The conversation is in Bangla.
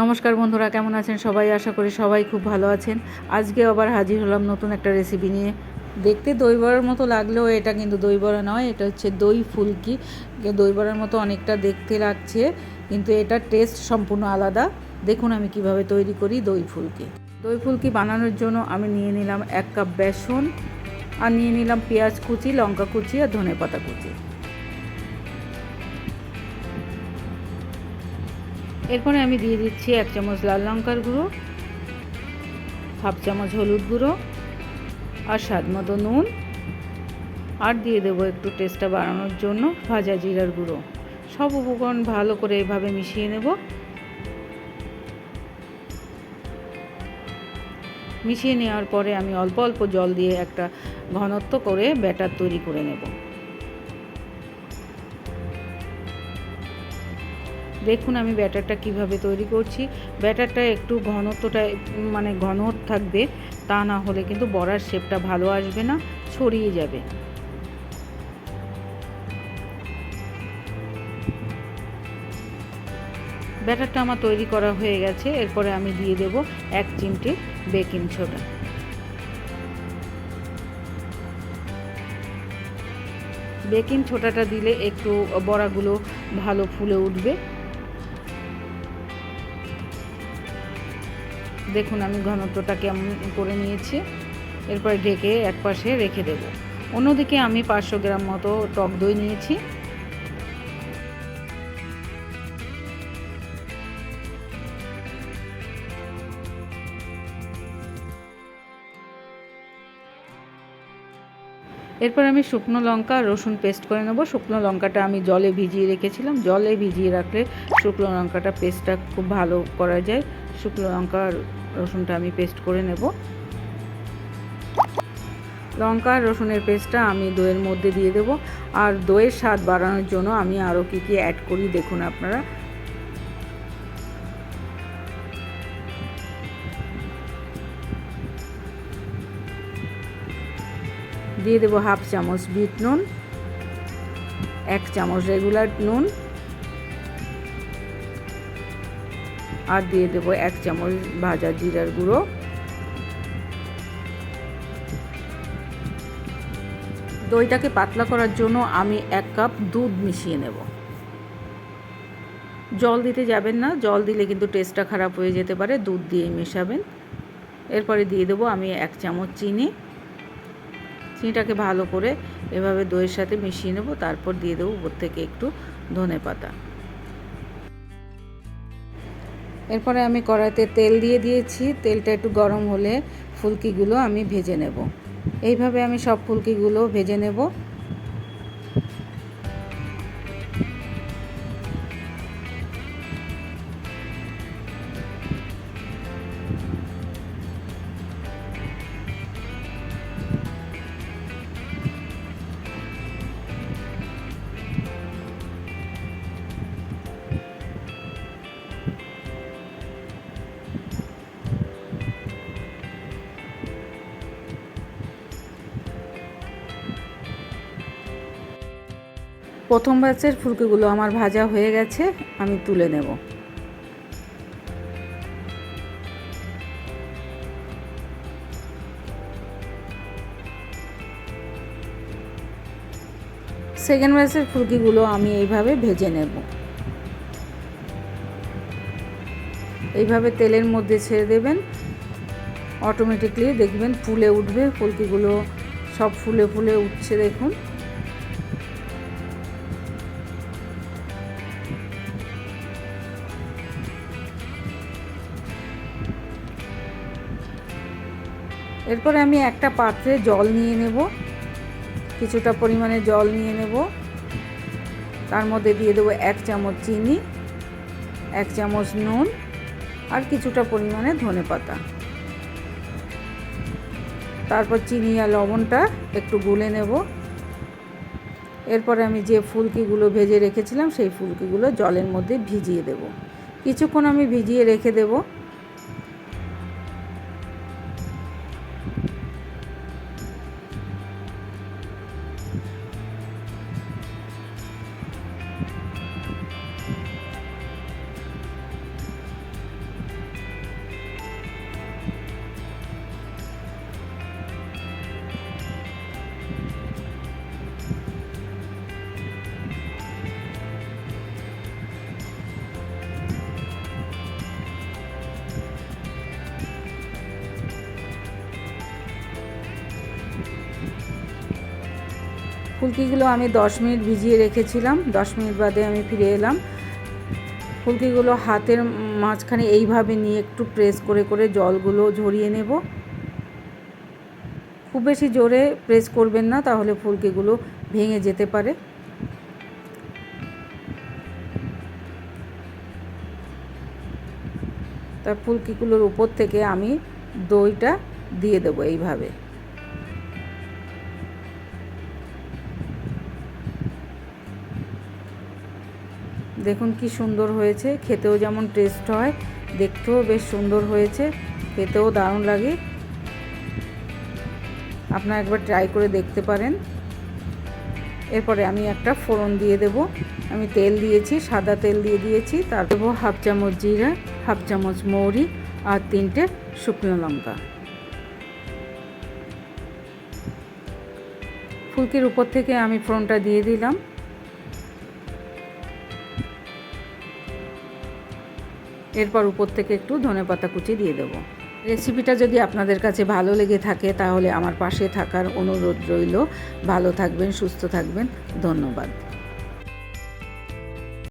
নমস্কার বন্ধুরা, কেমন আছেন সবাই? আশা করি সবাই খুব ভালো আছেন। আজকে আবার হাজির হলাম নতুন একটা রেসিপি নিয়ে। দেখতে দই বড়ার মতো লাগলেও এটা কিন্তু দই বড়া নয়, এটা হচ্ছে দই ফুলকি। দই বড়ার মতো অনেকটা দেখতে লাগছে, কিন্তু এটার টেস্ট সম্পূর্ণ আলাদা। দেখুন আমি কীভাবে তৈরি করি দই ফুলকি। দই ফুলকি বানানোর জন্য আমি নিয়ে নিলাম এক কাপ বেসন, আর নিয়ে নিলাম পেঁয়াজ কুচি, লঙ্কা কুচি, আর ধনে পাতা কুচি। এরপরে আমি দিয়ে দিচ্ছি এক চামচ লাল লঙ্কার গুঁড়ো, হাফ চামচ হলুদ গুঁড়ো আর স্বাদ মতো নুন। আর দিয়ে দেবো একটু টেস্টটা বাড়ানোর জন্য ভাজা জিরার গুঁড়ো। সব উপকরণ ভালো করে এভাবে মিশিয়ে নেব। মিশিয়ে নেওয়ার পরে আমি অল্প অল্প জল দিয়ে একটা ঘনত্ব করে ব্যাটার তৈরি করে নেব। দেখুন আমি ব্যাটারটা কীভাবে তৈরি করছি। ব্যাটারটা একটু ঘনত্বটা মানে ঘন থাকবে, তা না হলে কিন্তু বড়ার শেপটা ভালো আসবে না, ছড়িয়ে যাবে। ব্যাটারটা আমার তৈরি করা হয়ে গেছে, এরপরে আমি দিয়ে দেব এক চিমটি বেকিং সোডা। বেকিং ছোটাটা দিলে একটু বড়াগুলো ভালো ফুলে উঠবে। দেখুন আমি ঘনত্বটা কেমন করে নিয়েছি। এরপর ঢেকে এক পাশে রেখে দেব। অন্যদিকে আমি পাঁচশো গ্রাম মতো টক দই নিয়েছি। এরপর আমি শুকনো লঙ্কা, রসুন পেস্ট করে নেব। শুকনো লঙ্কাটা আমি জলে ভিজিয়ে রেখেছিলাম। জলে ভিজিয়ে রাখলে শুকনো লঙ্কাটা পেস্টটা খুব ভালো করা যায়। শুকনো লঙ্কা রসুনটা আমি পেস্ট করে নেব। লঙ্কা রসুনের পেস্টটা আমি দইয়ের মধ্যে দিয়ে দেব। আর দইয়ের স্বাদ বাড়ানোর জন্য আমি আরও কী কী অ্যাড করি দেখুন আপনারা। দিয়ে দেবো হাফ চামচ বিট নুন, এক চামচ রেগুলার নুন আর দিয়ে দেবো এক চামচ ভাজা জিরার গুঁড়ো। দইটাকে পাতলা করার জন্য আমি এক কাপ দুধ মিশিয়ে নেব। জল দিতে যাবেন না, জল দিলে কিন্তু টেস্টটা খারাপ হয়ে যেতে পারে, দুধ দিয়ে মেশাবেন। এরপরে দিয়ে দেবো আমি এক চামচ চিনি। চিনিটাকে ভালো করে এভাবে দইয়ের সাথে মিশিয়ে নেব, তারপর দিয়ে দেবো উপর থেকে একটু ধনে পাতা এরপরে আমি কড়াইতে তেল দিয়ে দিয়েছি। তেলটা একটু গরম হলে ফুলকিগুলো আমি ভেজে নেব। এইভাবে আমি সব ফুলকিগুলো ভেজে নেব। প্রথম ব্যাচের ফুলকিগুলো আমার ভাজা হয়ে গেছে, আমি তুলে নেব। সেকেন্ড ব্যাচের ফুলকিগুলো আমি এইভাবে ভেজে নেব। এইভাবে তেলের মধ্যে ছেড়ে দেবেন। অটোমেটিকলি দেখবেন ফুলে উঠবে ফুলকিগুলো সব ফুলে ফুলে উঠছে দেখুন। এরপরে আমি একটা পাত্রে জল নিয়ে নেব। কিছুটা পরিমাণে জল নিয়ে নেব। তার মধ্যে দিয়ে দেবো এক চামচ চিনি, এক চামচ নুন আর কিছুটা পরিমাণে ধনে পাতা। তারপর চিনি আর লবণটা একটু গুলে নেব। এরপরে আমি যে ফুলকিগুলো ভেজে রেখেছিলাম, সেই ফুলকিগুলো জলের মধ্যে ভিজিয়ে দেব। কিছুক্ষণ আমি ভিজিয়ে রেখে দেবো। ফুলকিগুলো আমি দশ মিনিট ভিজিয়ে রেখেছিলাম, দশ মিনিট বাদে আমি ফিরে এলাম। ফুলকিগুলো হাতের মাঝখানে এইভাবে নিয়ে একটু প্রেস করে করে জলগুলো ঝরিয়ে নেব। খুব বেশি জোরে প্রেস করবেন না, তাহলে ফুলকিগুলো ভেঙে যেতে পারে। তার ফুলকিগুলোর উপর থেকে আমি দইটা দিয়ে দেবো এইভাবে। দেখুন কি সুন্দর হয়েছে, খেতেও যেমন টেস্ট হয়, দেখতেও বেশ সুন্দর হয়েছে, খেতেও দারুণ লাগে। আপনারা একবার ট্রাই করে দেখতে পারেন। এরপরে আমি একটা ফোড়ন দিয়ে দেব। আমি তেল দিয়েছি, সাদা তেল দিয়ে দিয়েছি, তার দেবো হাফ চামচ জিরা, হাফ চামচ মৌরি আর তিনটে শুকনো লঙ্কা। ফুলকির উপর থেকে আমি ফোড়নটা দিয়ে দিলাম। এরপর উপর থেকে একটু ধনে পাতা কুচি দিয়ে দেবো। রেসিপিটা যদি আপনাদের কাছে ভালো লেগে থাকে, তাহলে আমার পাশে থাকার অনুরোধ রইল। ভালো থাকবেন, সুস্থ থাকবেন। ধন্যবাদ।